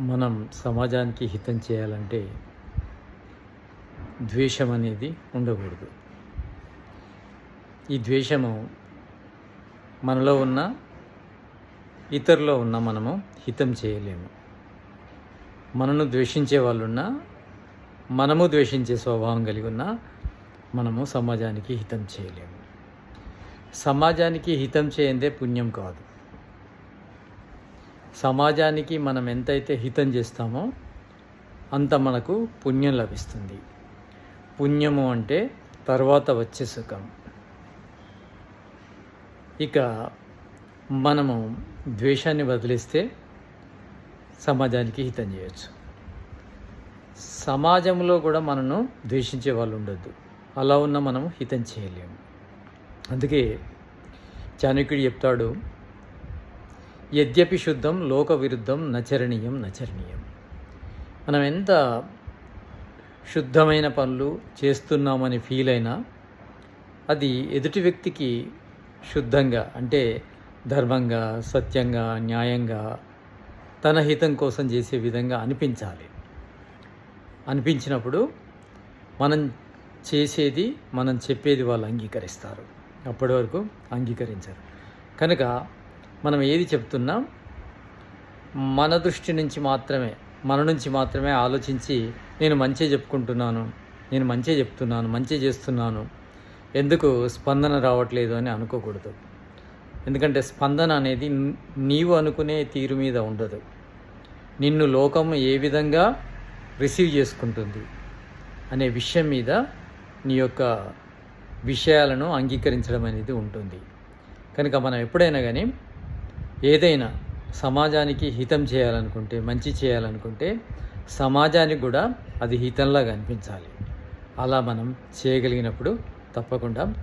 మనం సమాజానికి హితం చేయాలంటే ద్వేషం అనేది ఉండకూడదు. ఈ ద్వేషము మనలో ఉన్న ఇతరులో ఉన్న మనము హితం చేయలేము. మనను ద్వేషించే వాళ్ళున్నా మనము ద్వేషించే స్వభావం కలిగి ఉన్నా మనము సమాజానికి హితం చేయలేము. సమాజానికి హితం చేయందే పుణ్యం కాదు. సమాజానికి మనం ఎంతైతే హితం చేస్తామో అంత మనకు పుణ్యం లభిస్తుంది. పుణ్యము అంటే తర్వాత వచ్చే సుఖం. ఇక మనము ద్వేషాన్ని వదిలేస్తే సమాజానికి హితం చేయొచ్చు. సమాజంలో కూడా మనను ద్వేషించే వాళ్ళు ఉండొద్దు. అలా ఉన్న మనం హితం చేయలేము. అందుకే చాణక్యుడు చెప్తాడు యద్యపి శుద్ధం లోక విరుద్ధం నచరణీయం నచరణీయం. మనం ఎంత శుద్ధమైన పనులు చేస్తున్నామని ఫీల్ అయినా అది ఎదుటి వ్యక్తికి శుద్ధంగా అంటే ధర్మంగా సత్యంగా న్యాయంగా తన హితం కోసం చేసే విధంగా అనిపించాలి. అనిపించినప్పుడు మనం చేసేది మనం చెప్పేది వాళ్ళు అంగీకరిస్తారు. అప్పటి వరకు అంగీకరించరు. కనుక మనం ఏది చెప్తున్నాం మన దృష్టి నుంచి మాత్రమే మన నుంచి మాత్రమే ఆలోచించి నేను మంచి చెప్పుకుంటున్నాను నేను మంచి చెప్తున్నాను మంచి చేస్తున్నాను. ఎందుకు స్పందన రావట్లేదు అని అనుకోకూడదు. ఎందుకంటే స్పందన అనేది నీవు అనుకునే తీరు మీద ఉండదు. నిన్ను లోకం ఏ విధంగా రిసీవ్ చేసుకుంటుంది అనే విషయం మీద నీ యొక్క విషయాలను అంగీకరించడం అనేది ఉంటుంది. కనుక మనం ఎప్పుడైనా కానీ ఏదైనా సమాజానికి హితం చేయాలనుకుంటే మంచి చేయాలనుకుంటే సమాజానికి కూడా అది హితంలాగా అనిపించాలి. అలా మనం చేయగలిగినప్పుడు తప్పకుండా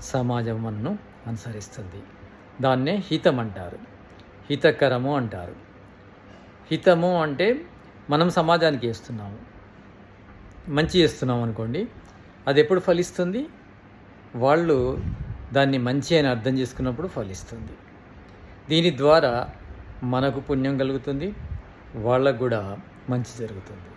సమాజం మనను అనుసరిస్తుంది. దాన్నే హితం అంటారు. హితకరము అంటారు. హితము అంటే మనం సమాజానికి వేస్తున్నాము మంచి చేస్తున్నాం అనుకోండి అది ఎప్పుడు ఫలిస్తుంది? వాళ్ళు దాన్ని మంచి అని అర్థం చేసుకున్నప్పుడు ఫలిస్తుంది. దీని ద్వారా మనకు పుణ్యం కలుగుతుంది వాళ్ళకు కూడా మంచి జరుగుతుంది.